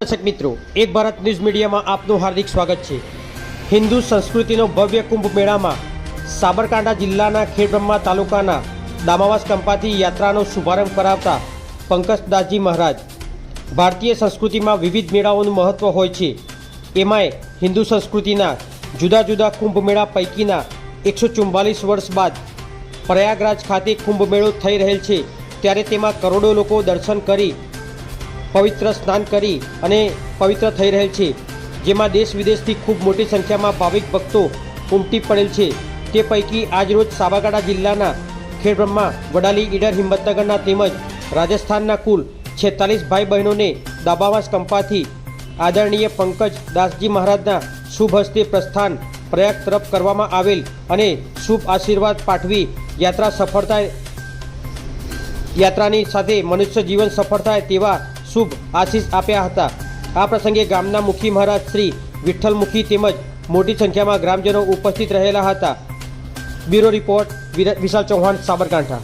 દર્શક મિત્રો, એક ભારત ન્યૂઝ મીડિયામાં આપનું હાર્દિક સ્વાગત છે. હિન્દુ સંસ્કૃતિનો ભવ્ય કુંભ મેળામાં સાબરકાંઠા જિલ્લાના ખેડબ્રહ્મા તાલુકાના દામાવાસ કંપાથી યાત્રાનો શુભારંભ કરાવતા પંકજદાસજી મહારાજ. ભારતીય સંસ્કૃતિમાં વિવિધ મેળાઓનું મહત્ત્વ હોય છે. એમાંય હિન્દુ સંસ્કૃતિના જુદા જુદા કુંભ મેળા પૈકીના એકસો ચુમ્બાલીસ વર્ષ બાદ પ્રયાગરાજ ખાતે કુંભ મેળો થઈ રહેલ છે. ત્યારે તેમાં કરોડો લોકો દર્શન કરી પવિત્ર સ્નાન કરી અને પવિત્ર થઈ રહેલ છે. જેમાં દેશ વિદેશથી ખૂબ મોટી સંખ્યામાં ભાવિક ભક્તો ઉમટી પડેલ છે. તે પૈકી આજરોજ સાબરકાંઠા જિલ્લાના ખેડબ્રહ્મા, વડાલી, ઈડર, હિંમતનગરના તેમજ રાજસ્થાનના કુલ છેતાલીસ ભાઈ બહેનોને દાબાવાસ કંપાથી આદરણીય પંકજ દાસજી મહારાજના શુભ હસ્તે પ્રસ્થાન પ્રયાગ તરફ કરવામાં આવેલ અને શુભ આશીર્વાદ પાઠવી યાત્રા સફળ થાય યાત્રાની સાથે મનુષ્ય જીવન સફળ થાય તેવા શુભ આશીષ આપ્યા હતા. આ પ્રસંગે ગામના મુખી મહારાજ શ્રી વિઠ્ઠલ મુખી તેમજ મોટી સંખ્યામાં ગ્રામજનો ઉપસ્થિત રહેલા હતા. Bureau report Vishal Chauhan, Sabarkantha.